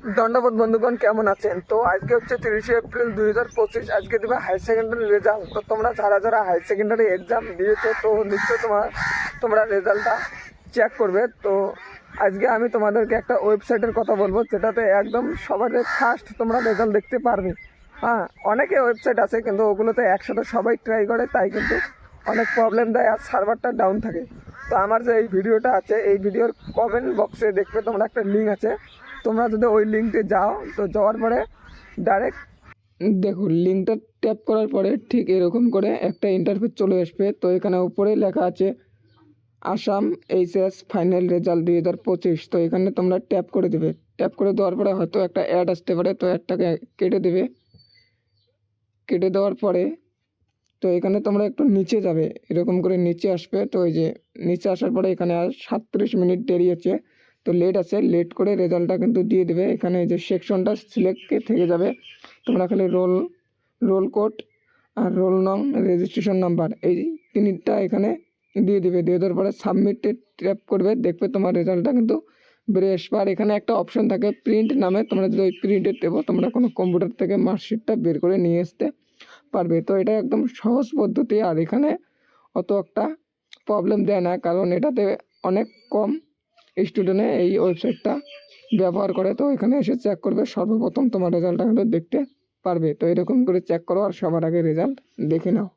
দণ্ডবোধ বন্ধুগণ, কেমন আছেন? তো আজকে হচ্ছে তিরিশে এপ্রিল দুই হাজার পঁচিশ, আজকে দেবে হায়ার সেকেন্ডারি রেজাল্ট তো তোমরা যারা যারা হায়ার সেকেন্ডারি এক্সাম দিয়েছ, তো নিশ্চয় তোমার তোমরা রেজাল্টটা চেক করবে। তো আজকে আমি তোমাদেরকে একটা ওয়েবসাইটের কথা বলব, যেটাতে একদম সবার ফার্স্ট তোমরা রেজাল্ট দেখতে পারবে। হ্যাঁ অনেকে ওয়েবসাইট আছে, কিন্তু ওগুলোতে একসাথে সবাই ট্রাই করে, তাই কিন্তু অনেক প্রবলেম দেয় আর সার্ভারটা ডাউন থাকে। তো আমার যে এই ভিডিওটা আছে, এই ভিডিওর কমেন্ট বক্সে দেখবে, তোমরা একটা লিঙ্ক আছে। তোমরা যদি ওই লিঙ্কে যাও, তো যাওয়ার পরে ডাইরেক্ট দেখো, লিঙ্কটা ট্যাপ করার পরে ঠিক এরকম করে একটা ইন্টারফেস চলে আসবে। তো এখানে উপরে লেখা আছে, আসাম এইচএস ফাইনাল রেজাল্ট দুই হাজার পঁচিশ তো এখানে তোমরা ট্যাপ করে দেবে। ট্যাপ করে দেওয়ার পরে হয়তো একটা অ্যাড আসতে পারে, তো অ্যাডটাকে কেটে দেবে। কেটে দেওয়ার পরে, তো এখানে তোমরা একটু নিচে যাবে, এরকম করে নিচে আসবে। তো ওই যে নিচে আসার পরে এখানে আর সাতত্রিশ মিনিট দেরি আছে তো লেট আছে লেট করে রেজাল্টটা কিন্তু দিয়ে দেবে। এখানে যে সেকশনটা সিলেক্টে থেকে যাবে, তোমরা খালি রোল রোল কোড আর রোল নং রেজিস্ট্রেশন নাম্বার এই তিনটা এখানে দিয়ে দেবে। দিয়ে দেওয়ার পরে সাবমিটে ট্যাপ করবে, দেখবে তোমার রেজাল্টটা কিন্তু বেরিয়ে আসবে। আর এখানে একটা অপশন থাকে প্রিন্ট নামে, তোমরা যদি ওই প্রিন্টে দেবো, তোমরা কোনো কম্পিউটার থেকে মার্কশিটটা বের করে নিয়ে আসতে পারবে। তো এটা একদম সহজ পদ্ধতি, আর এখানে অত একটা প্রবলেম দেয় না, কারণ এটাতে অনেক কম স্টুডেন্টে এই ওয়েবসাইটটা ব্যবহার করে, তো এখানে এসে চেক করবে সর্বপ্রথম তোমার রেজাল্টটা কিন্তু দেখতে পারবে। তো এরকম করে চেক করো আর সবার আগে রেজাল্ট দেখে নাও।